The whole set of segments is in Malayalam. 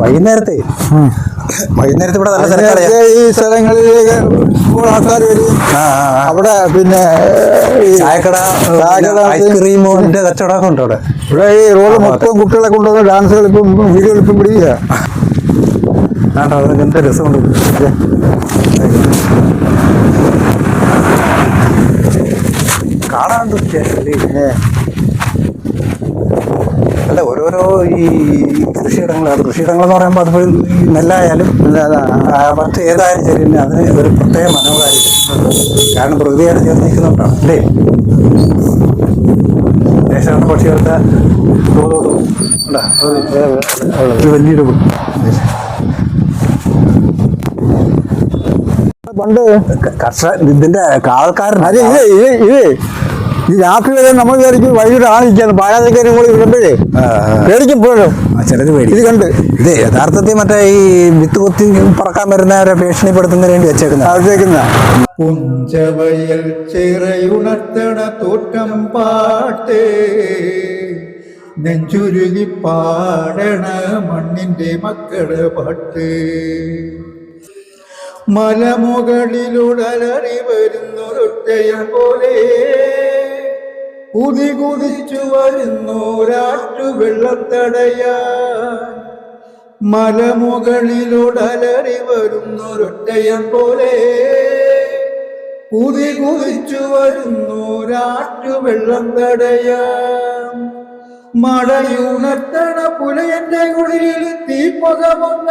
വൈകുന്നേരത്തെ? വൈകുന്നേരത്തെ ഇവിടെ നല്ല തിരക്കാണ് ഈ സ്ഥലങ്ങളിലേക്ക് ആൾക്കാർ വരും. അവിടെ പിന്നെ ചായക്കട ചായക്കട ഐസ്ക്രീമിന്റെ കച്ചവടമൊക്കെ ഉണ്ട് അവിടെ. ഇവിടെ ഈ റോഡ് മൊത്തം കുട്ടികളെ കൊണ്ടുവന്ന് ഡാൻസ് കളിപ്പും വീഡിയോ കളിപ്പും പിടിക്കുക. ആണ്ടോ അതൊക്കെ എന്ത് രസമുണ്ട് ദേ. ഓരോരോ ഈ കൃഷിയിടങ്ങൾ അത് കൃഷിയിടങ്ങൾ എന്ന് പറയുമ്പോൾ അത് ഈ നെല്ലായാലും മറ്റ് ഏതായാലും ശരി തന്നെ അതിന് ഒരു പ്രത്യേക മനോഹാരിത കാരണം പ്രകൃതിയായിട്ട് ചേർന്ന് നിൽക്കുന്നുണ്ടാണ് അല്ലേ? ദേശാടന പക്ഷികളുടെ വലിയൊരു പണ്ട് കർഷക ഇതിന്റെ ആൾക്കാരൻ ഇത് ഇത്. ഈ രാത്രി വരെ നമ്മൾ വിചാരിക്കും വൈകിട്ട് ആണിരിക്കാന്ന് പാഴാതിക്കാരും കൂടി ആ. പേടിക്കും പോലും ചിലത് പേടി. ഇത് കണ്ട്. ഇത് യഥാർത്ഥത്തിൽ മറ്റേ ഈ വിത്ത് കുത്തി പറക്കാൻ വരുന്നവരെ ഭീഷണിപ്പെടുത്തുന്നതിന് വേണ്ടി വെച്ചേക്കുന്ന വെച്ചേക്കുന്ന പുഞ്ചവയൽ ചിറയുണർത്തണ തോറ്റം പാട്ടേ. നെഞ്ചുരുകി പാടണ മണ്ണിന്റെ മക്കൾ പാട്ട്. മലമുകളിലുടലറി വരുന്നൊരൊറ്റയം പോലെ. കുതി കുതിച്ചു വരുന്നു രാറ്റു വെള്ളത്തടയ. മലമുകളിലുടലറി വരുന്നൊരൊറ്റയം പോലെ കുതി കുതിച്ചു വരുന്നു രാറ്റു വെള്ളം തടയാം മടയുണർത്തണ പുലയന്റെ കുളിരിൽ വന്ന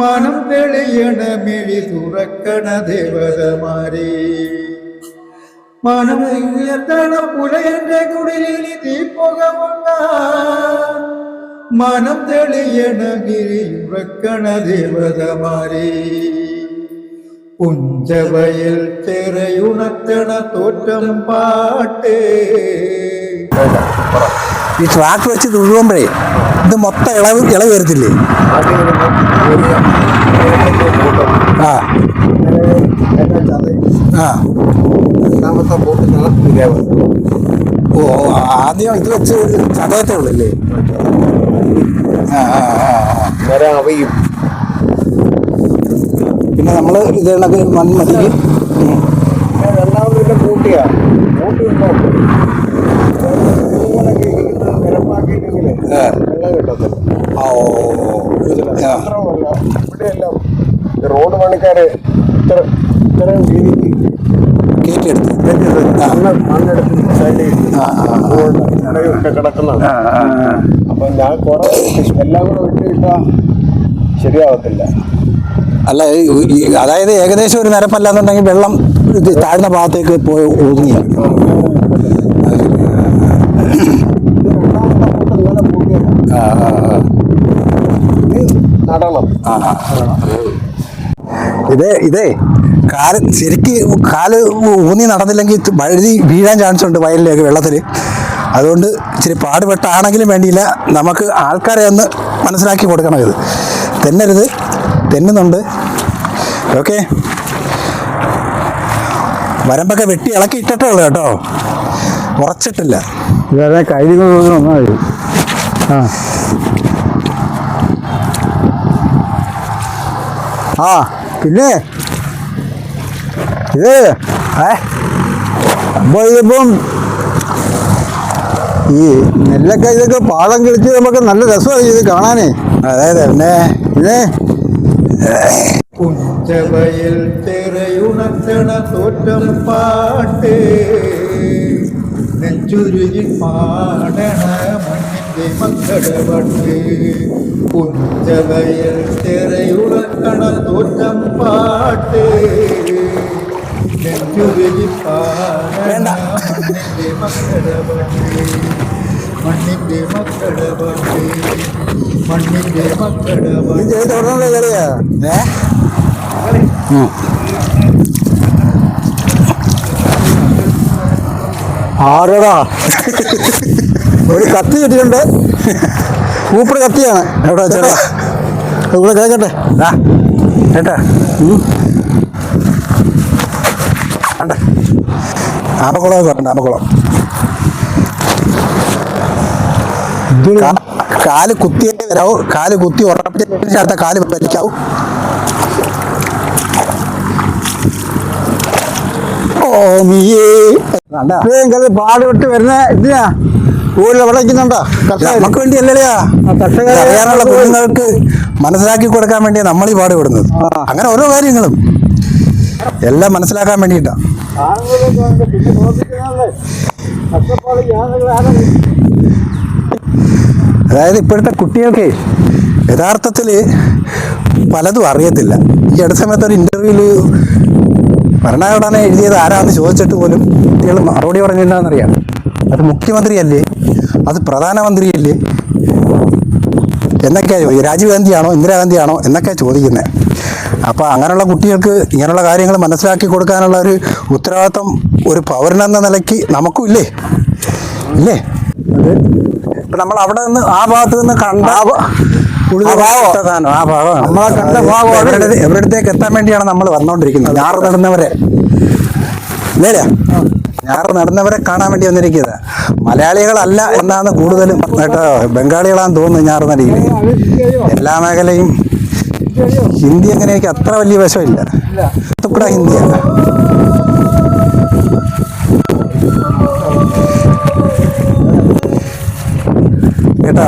മനം തെളിയണ മിഴി തുറക്കണ ദേവതമാരെ. മനം ഉയർത്തണ പുലയന്റെ കുടിലിൽ തീപ്പുകമുണ്ട മനം തെളിയണ ഗിരിയുറക്കണ ദേവതമാരെ. പുഞ്ചവയൽ ചെറയുണർത്തണ തോറ്റം പാട്ട്. ഈ ട്രാക്ക് വെച്ച് തുഴുകുമ്പോഴേ ഇത് മൊത്തം ഇളവ് ഇളവ് വരത്തില്ലേ ആ ആ ഓ ആദ്യം ഇത് വെച്ച് ചതയത്തേ ഉള്ളല്ലേ ആ ആ ആ. പിന്നെ നമ്മൾ ഇത് കണക്ക് മൺമതിക്ക് രണ്ടാമതിന്റെ കൂട്ടിയാ കൂട്ടിയുണ്ടോ നിരപ്പാക്കിയിട്ടെങ്കിലേ വെള്ളം കിട്ടത്തില്ല ഓ ആ. മാത്രമല്ല ഇവിടെയെല്ലാം ഈ പണിക്കാര് ഇത്ര ഇത്രയും രീതിക്ക് കയറ്റിയെടുത്ത്. മണ്ണ് മണ്ണെടുത്ത് സൈഡിൽ ആ, ആ, ആ. ഇടയൊക്കെ കിടക്കുന്നതാണ്. അപ്പൊ ഞാൻ കുറേ എല്ലാം കൂടെ വിട്ടിട്ടാ ശരിയാവത്തില്ല അല്ല അതായത് ഏകദേശം ഒരു നിരപ്പല്ലാന്നുണ്ടെങ്കിൽ വെള്ളം താഴ്ന്ന ഭാഗത്തേക്ക് പോയി ഒതുങ്ങി നടണം ആ. ഇത് ഇത് കാൽ ശരിക്ക് കാൽ ഊന്നി നടന്നില്ലെങ്കിൽ വഴുതി വീഴാൻ ചാൻസ് ഉണ്ട് വയലിലേക്ക് വെള്ളത്തിൽ അതുകൊണ്ട് ഇച്ചിരി പാടുപെട്ടാണെങ്കിലും വേണ്ടിയില്ല. നമുക്ക് ആൾക്കാരെ ഒന്ന് മനസ്സിലാക്കി കൊടുക്കണം ഇത്. തെന്നരുത് തെന്നുന്നുണ്ട്. ഓക്കെ. വരമ്പൊക്കെ വെട്ടി ഇളക്കി ഇട്ടിട്ടേ ഉള്ളൂ കേട്ടോ. ഉറച്ചിട്ടില്ല. വേറെ കയ്യിൽ ഒന്നായി ആ. ആ. പിന്നെ? ഇത് ഏ? അപ്പോൾ ഇതിപ്പം ഈ നെല്ലൊക്കെ ഇതൊക്കെ പാടം കളിച്ച് നമുക്ക് നല്ല രസമാണ് ഇത് കാണാനേ. അതായത് പിന്നെ പിന്നെ? കുഞ്ചവയിൽ ചെറയുണർത്തണ തോറ്റം പാട്ട്. നെഞ്ചുരുകി പാടണ മണ്ണിന്റെ തോറ്റം പാട്ട്. മണ്ണിന്റെ മണ്ണിന്റെ. ആരടാ ഒരു കത്തി കിട്ടിയിട്ടുണ്ട്. സൂപ്പർ കത്തിയാണ്. എവിടെ വെച്ചോടാ ഇവിടെ കേൾക്കട്ടെ ആ കേട്ടാ. ആമക്കുളം പറഞ്ഞ ആമക്കുളം കാൽ കുത്തിയേ വരാവൂ. കാൽ കുത്തി ഉറപ്പിച്ച അടുത്ത കാൽ വലിക്കാവും. ഓ മീ കണ്ടാ? ഇത്രയും പാടുപെട്ട് വരുന്ന ഇതിനാ? കൂടുതൽ വിളയ്ക്കുന്നുണ്ടോ? ഇത് നമുക്ക് വേണ്ടി അല്ലല്ലേ കർഷകരെ അറിയാനുള്ള കുഞ്ഞുങ്ങൾക്ക് മനസ്സിലാക്കി കൊടുക്കാൻ വേണ്ടിയാ നമ്മൾ ഈ പാടുപെടുന്നത് അങ്ങനെ ഓരോ കാര്യങ്ങളും. എല്ലാം മനസ്സിലാക്കാൻ വേണ്ടിയിട്ടാണ് അതായത് ഇപ്പോഴത്തെ കുട്ടികൾക്ക് യഥാർത്ഥത്തിൽ പലതും അറിയത്തില്ല. ഈ അടുത്ത സമയത്ത് ഒരു ഇന്റർവ്യൂൽ ഭരണഘടന എഴുതിയത് ആരാന്ന് ചോദിച്ചിട്ട് പോലും കുട്ടികൾ മറുപടി പറഞ്ഞിട്ടുണ്ടെന്നറിയാം അത് മുഖ്യമന്ത്രിയല്ലേ? അത് പ്രധാനമന്ത്രിയല്ലേ? എന്നൊക്കെയാണ് ചോദിക്കുക രാജീവ് ഗാന്ധിയാണോ ഇന്ദിരാഗാന്ധിയാണോ എന്നൊക്കെ ചോദിക്കുന്നത്. അപ്പോൾ അങ്ങനെയുള്ള കുട്ടികൾക്ക് ഇങ്ങനെയുള്ള കാര്യങ്ങൾ മനസ്സിലാക്കി കൊടുക്കാനുള്ള ഒരു ഉത്തരവാദിത്വം ഒരു പൗരനെന്ന നിലയ്ക്ക് നമുക്കും ഇല്ലേ? ഇല്ലേ? ഇപ്പം നമ്മൾ അവിടെ നിന്ന് ആ ഭാഗത്ത് നിന്ന് കണ്ട ആ ഭാഗമാണ് എവിടത്തേക്ക് എത്താൻ വേണ്ടിയാണ് നമ്മൾ വന്നുകൊണ്ടിരിക്കുന്നത് ഞാറ് നടന്നവരെ. നേരെയാ ഞാറ് നടന്നവരെ കാണാൻ വേണ്ടി വന്നിരിക്കുന്നത്. മലയാളികളല്ല എന്നാണ് കൂടുതലും കേട്ടോ ബംഗാളികളാണെന്ന് തോന്നുന്നു ഞാറ് നടിയിൽ എല്ലാ മേഖലയും ഹിന്ദി അങ്ങനെ എനിക്ക് അത്ര വലിയ വശമില്ല. തുക്കട ഹിന്ദിയാണ് കേട്ടോ?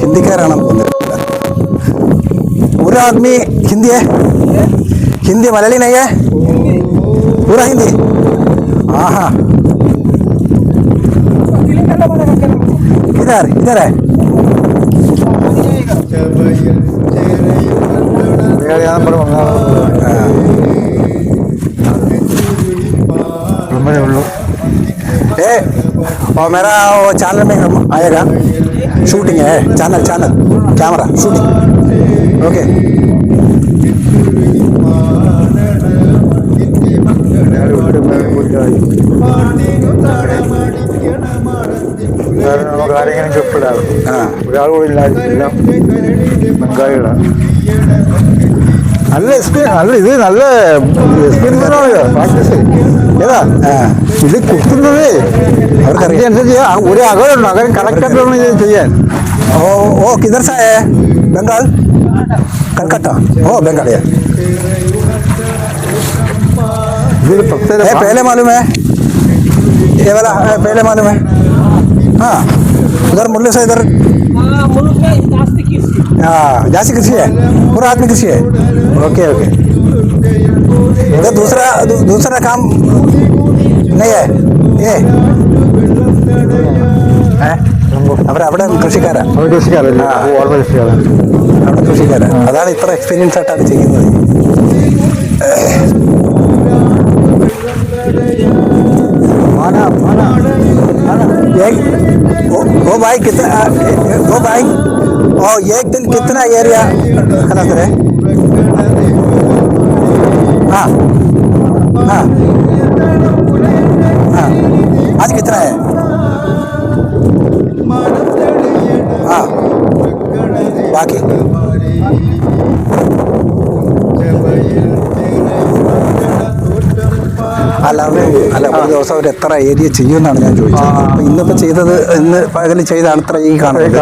ഹിന്ദിക്കാരാണ് ഒരു ആദ്മി ഹിന്ദിയെ? ഹിന്ദി മലയാളിനെയ്യേ इधर इधर है। ए और मेरा वो चैनल में आएगा। शूटिंग है channel channel camera shooting okay ഒരാൾ കൂടി ഇല്ല ബംഗാളികളാണ് നല്ല എക്സ്പീരിയൻസ് നല്ല ഇത് നല്ല എക്സ്പീരിയൻസ് പ്രാക്ടീസ് ഏതാ ആ ഇത് കുത്തുന്നത് അവർക്കറിയാം. അനുസരിച്ച് ഒരു അകലുണ്ട് അകൽ കറക്റ്റായിട്ട് വേണം ഇത് ചെയ്യാൻ ओ ओ किधर से है बंगाल कलकत्ता ओ बंगाल है ഇതിൽ പ്രത്യേക ए, पहले मालूम है ये वाला ए, पहले मालूम है हाँ उधर मुरली से इधर हाँ, मुल्क में जास्ती किसी हाँ जासी कृषि है पूरा आदमी कृषि है ओके ओके इधर दूसरा दू, दूसरा काम नहीं है ये ഏ? അവര് അവിടെ കൃഷിക്കാരാ അവർ കൃഷിക്കാരല്ലേ ആ. ഓർമ്മ കൃഷിക്കാരാണ് അവിടെ കൃഷിക്കാരാ അതാണ് ഇത്ര എക്സ്പീരിയൻസ് ആയിട്ട് അത് ചെയ്യുന്നത് भाई कितना वो भाई। और एक दिन कितना एरिया खलास रहे? हाँ हाँ हाँ। आज कितना है? हाँ बाकी? അല്ല അത് അല്ല ഒരു ദിവസം അവർ എത്ര ഏരിയ ചെയ്യുമെന്നാണ് ഞാൻ ചോദിച്ചത്. അപ്പൊ ഇന്നിപ്പോ ചെയ്തത് ഇന്ന് പകൽ ചെയ്താണ് ഇത്ര ഈ കാണുന്നത്.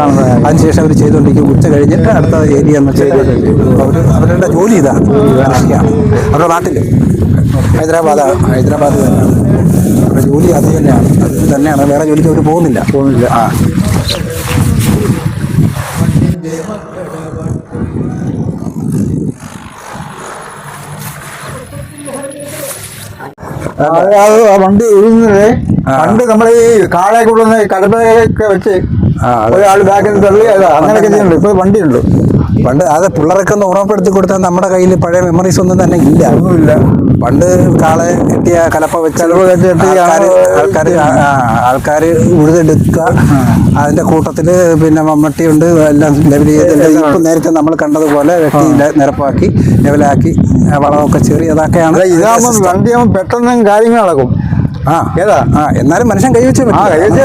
അതിനുശേഷം അവർ ചെയ്തുകൊണ്ടിരിക്കും ഉച്ച കഴിഞ്ഞിട്ട് അടുത്ത ഏരിയ എന്ന് അവർ അവരുടെ ജോലി ഇതാണ്. കൃഷിയാണ് അവരുടെ നാട്ടിൽ ഹൈദരാബാദ് ഹൈദരാബാദ് തന്നെയാണ്. അവരുടെ ജോലി അത് തന്നെയാണ്. അത് തന്നെയാണ്. വേറെ ജോലിക്ക് അവർ പോകുന്നില്ല. പോകുന്നില്ല. ആ അത് അത് ആ വണ്ടി എഴുതുന്നത്. പണ്ട് നമ്മൾ ഈ കാളെ ഉള്ളത് കടമ്പയൊക്കെ വെച്ച് ഒരാൾ ബാക്കിൽ തള്ളി അങ്ങനെയൊക്കെ ചെയ്യുന്നുണ്ട്. ഇപ്പൊ വണ്ടിയുണ്ട്. പണ്ട് അത് പിള്ളേരൊക്കെ ഒന്ന് ഓർമ്മപ്പെടുത്തി കൊടുത്താൽ നമ്മുടെ കയ്യിൽ പഴയ മെമ്മറീസ് ഒന്നും തന്നെ ഇല്ല. ഒന്നുമില്ല. പണ്ട് കാളെ കിട്ടിയ കലപ്പ കെട്ടി ആൾക്കാർ ആൾക്കാർ ഉഴുതെടുക്കുക. അതിന്റെ കൂട്ടത്തിൽ പിന്നെ മമ്മട്ടിയുണ്ട്. എല്ലാം ലെവൽ ചെയ്ത് ഇപ്പം നേരത്തെ നമ്മൾ കണ്ടതുപോലെ വെട്ടി നിരപ്പാക്കി ലെവലാക്കി. വളമൊക്കെ ചെറിയതൊക്കെയാണ് അല്ല ഇതാകുമ്പോൾ. വണ്ടിയാകുമ്പോൾ പെട്ടെന്ന് കാര്യങ്ങൾ നടക്കും. ആ ഏതാ? ആ എന്നാലും മനുഷ്യൻ കൈവച്ചേ ആ പറ്റൂ. കൈവച്ചു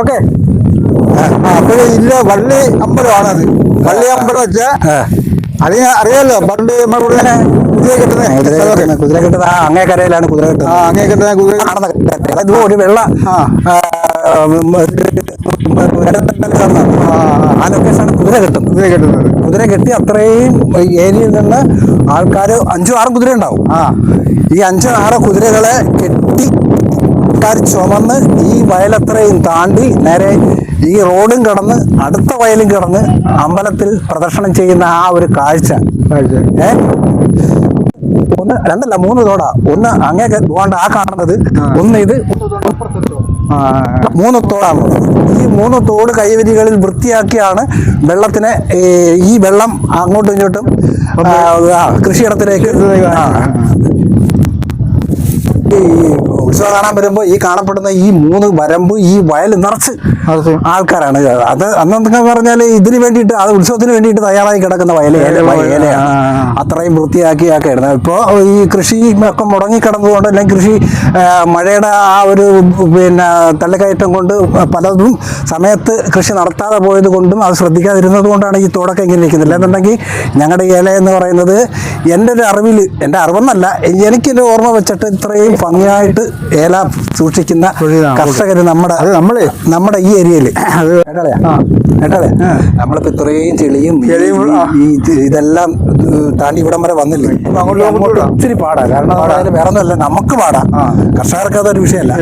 ഓക്കെ. അപ്പോഴേ ഇല്ല വള്ളി അമ്പലമാണത്. വള്ളി അമ്പലം വെച്ചാൽ അറിയാ അറിയാലോ പണ്ട് നമ്മുടെ കുതിര കെട്ടുന്ന ആ അങ്ങേ കരയിലാണ് കുതിര ആ അങ്ങേ കെട്ടുന്ന കുതിര. ഒരു വെള്ള ആ. ലൊക്കേഷനാണ് കുതിര കെട്ടുന്നത് കുതിര കെട്ടുന്നത് കുതിര കെട്ടി അത്രയും ഏരിയയിൽ നിന്ന് ആൾക്കാർ അഞ്ചും ആറും കുതിര ഉണ്ടാവും. ആ. ഈ അഞ്ചോ ആറോ കുതിരകളെ കെട്ടി ആൾക്കാർ ചുമന്ന് ഈ വയലത്രയും താണ്ടി നേരെ ഈ റോഡും കടന്ന് അടുത്ത വയലും കടന്ന് അമ്പലത്തിൽ പ്രദർശനം ചെയ്യുന്ന ആ ഒരു കാഴ്ച. ഏ? ഒന്ന് രണ്ടല്ല മൂന്ന് തോടാ ഒന്ന് അങ്ങേക്ക് പോകാണ്ട് ആ കാണുന്നത്. ഒന്ന് ഇത് മൂന്ന് തോടാണ് ഈ മൂന്ന് തോട് കൈവരികളിൽ വൃത്തിയാക്കിയാണ് വെള്ളത്തിനെ ഈ വെള്ളം അങ്ങോട്ടും ഇങ്ങോട്ടും കൃഷിയിടത്തിലേക്ക്. ഈ ഉത്സവം കാണാൻ വരുമ്പോൾ ഈ കാണപ്പെടുന്ന ഈ മൂന്ന് വരമ്പ് ഈ വയൽ നിറച്ച്. ആൾക്കാരാണ്. അത് അന്നൊക്കെ പറഞ്ഞാൽ ഇതിന് വേണ്ടിയിട്ട് അത് ഉത്സവത്തിന് വേണ്ടിയിട്ട് തയ്യാറായി കിടക്കുന്ന വയല അത്രയും വൃത്തിയാക്കി ഒക്കെ ഇടുന്നത് ഇപ്പോൾ ഈ കൃഷി ഒക്കെ മുടങ്ങിക്കിടന്നതുകൊണ്ട് അല്ലെങ്കിൽ കൃഷി മഴയുടെ ആ ഒരു പിന്നെ തള്ളിക്കയറ്റം കൊണ്ട് പലതും സമയത്ത് കൃഷി നടത്താതെ പോയത് കൊണ്ടും അത് ശ്രദ്ധിക്കാതിരുന്നത് കൊണ്ടാണ് ഈ തോടൊക്കെ ഇങ്ങനെ നിൽക്കുന്നത് അല്ലെന്നുണ്ടെങ്കിൽ ഞങ്ങളുടെ ഇല എന്ന് പറയുന്നത് എന്റെ ഒരു അറിവിൽ എന്റെ അറിവെന്നല്ല എനിക്കൊരു ഓർമ്മ വെച്ചിട്ട് ഇത്രയും ഭംഗിയായിട്ട് ഏല സൂക്ഷിക്കുന്ന. കർഷകർ നമ്മുടെ നമ്മളെ നമ്മുടെ ഈ ഏരിയയിൽ അത്. കേട്ടോളെ നമ്മളിപ്പോ ഇത്രയും ചെളിയും ഇതെല്ലാം താണ്ടി ഇവിടം വരെ വന്നില്ലേ? അങ്ങോട്ട് ഒത്തിരി പാടാ. കാരണം അതായത് വേറെ ഒന്നുമല്ല നമുക്ക് പാടാ. കർഷകർക്ക് അതൊരു വിഷയമല്ല.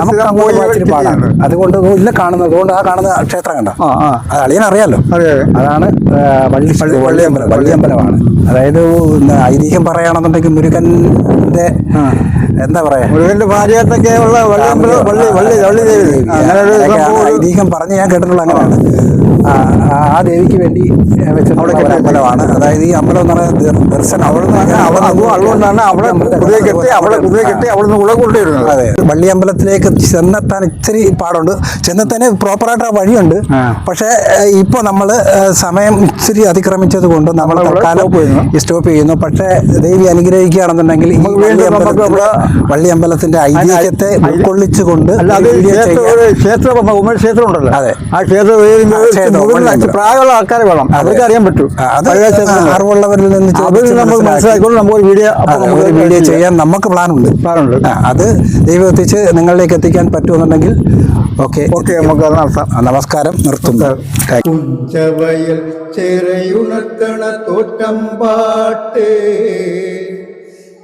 നമുക്ക് അങ്ങോട്ട് ഇച്ചിരി പാടാണ് അതുകൊണ്ട് ഇല്ല കാണുന്നത്. അതുകൊണ്ട് ആ കാണുന്ന ക്ഷേത്രം കണ്ട? അത് അളിയൻ അറിയാലോ? അതെ അതെ. അതാണ് വള്ളി വള്ളിയമ്പലം വള്ളിയമ്പലമാണ് അതായത് ഐതിഹ്യം പറയുകയാണെന്നുണ്ടെങ്കിൽ മുരുകന്റെ എന്താ പറയാ? മുരുകന്റെ ഭാര്യയായിട്ടൊക്കെ ഉള്ള വള്ളി വള്ളി വള്ളി ദേവി. അങ്ങനെ പറഞ്ഞു ഐതിഹ്യം പറഞ്ഞ് ഞാൻ കേട്ടിട്ടുള്ള അങ്ങനെയാണ്. ആ, ദേവിക്ക് വേണ്ടി അവിടെ കെട്ടിയ അമ്പലമാണ്. അതായത് ഈ അമ്പലം എന്ന് പറയുന്നത് ദർ- ദർശനം. അവിടെ നിന്ന് അവിടെ അതും അതുകൊണ്ടാണ് അവിടെ കുതിരെ കെട്ടി അവിടെ കുതിരെ കെട്ടി അവിടെ നിന്ന് കൊണ്ടുവരുന്നത്. അതെ. വള്ളി അമ്പലത്തിലേക്ക് ചെന്നെത്താൻ ഇച്ചിരി പാടുണ്ട്. ചെന്നെത്താൻ പ്രോപ്പറായിട്ട് ആ വഴിയുണ്ട്. പക്ഷേ ഇപ്പോൾ നമ്മൾ സമയം ഇച്ചിരി അതിക്രമിച്ചത് കൊണ്ട് നമ്മൾ തൽക്കാലം സ്റ്റോപ്പ് ചെയ്യുന്നു. പക്ഷേ ദേവി അനുഗ്രഹിക്കുകയാണെന്നുണ്ടെങ്കിൽ ഈ വള്ളി അമ്പലത്തിൽ അമ്പലത്തിന്റെ- വള്ളി അമ്പലത്തിന്റെ ഐതിഹ്യത്തെ ഉൾക്കൊള്ളിച്ചുകൊണ്ട് ക്ഷേത്രം ഉണ്ടല്ലോ. അതെ. ആ ക്ഷേത്രം പ്രായമുള്ള ആൾക്കാരെ വേണം അവർക്ക് അറിയാൻ പറ്റും. അറിവുള്ളവരിൽ നിന്ന് നമ്മൾ. മനസ്സിലാക്കിക്കൊണ്ട് നമുക്ക് വീഡിയോ നമുക്ക് വീഡിയോ ചെയ്യാം. ചെയ്യാൻ നമുക്ക് പ്ലാനുണ്ട്. പ്ലാനുണ്ട്. അത് ദൈവം എത്തിച്ച് നിങ്ങളിലേക്ക് എത്തിക്കാൻ പറ്റുമെന്നുണ്ടെങ്കിൽ ഓക്കെ. ഓക്കെ നമുക്ക് നടത്താം. നമസ്കാരം നിർത്തുന്നു. കുഞ്ചവയൽ ചെറയുണർത്തണ തോറ്റം പാട്ട്.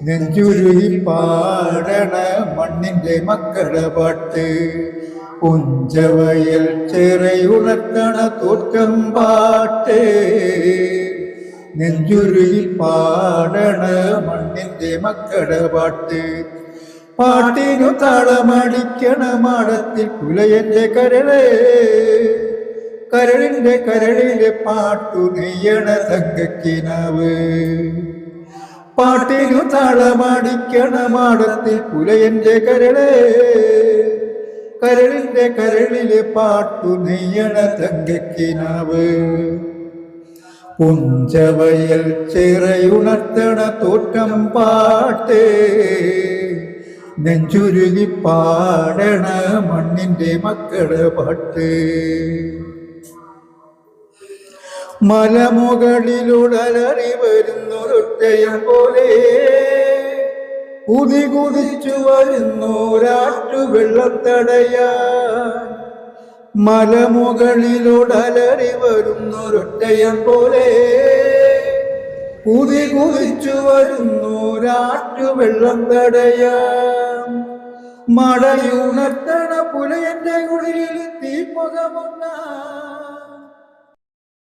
നെഞ്ചുരുകി പാടണ മണ്ണിന്റെ മക്കളുടെ പാട്ട്. കുഞ്ചവയൽ ചെറയുണക്കണ പാട്ടേ. നെഞ്ചുരുയിൽ പാടണ മണ്ണിന്റെ മക്കളുടെ പാട്ട്. പാട്ടിനു താളമടിക്കണ മാടത്തിൽ കുലയന്റെ കരളേ. കരളിന്റെ കരളിലെ പാട്ടു നെയ്യണ തങ്കക്കിനാവ് പാട്ടിനു താളമടിക്കണ മാടത്തിൽ കുലയന്റെ കരളേ. കരളിന്റെ കരളിലെ പാട്ടു നെയ്യണ തങ്കക്കിനാവ്. പുഞ്ചവയൽ ചിറയുണർത്തണ തോറ്റം പാട്ട്. നെഞ്ചുരുകി പാടണ മണ്ണിന്റെ മക്കളുടെ പാട്ട്. മലമുകളിലുടലറി വരുന്നൊരൊറ്റയം പോലെ കുതി കുതിച്ചു വെള്ളത്തടയ. മലമുകളിലുടലറി വരുന്നൊരൊറ്റയം പോലെ കുതി കുതിച്ചു വരുന്നോരാട്ടു വെള്ളം തടയാം മടയുണർത്തണ പുലയന്റെ കുളിരിൽ തീപ്പുകമൊന്നാ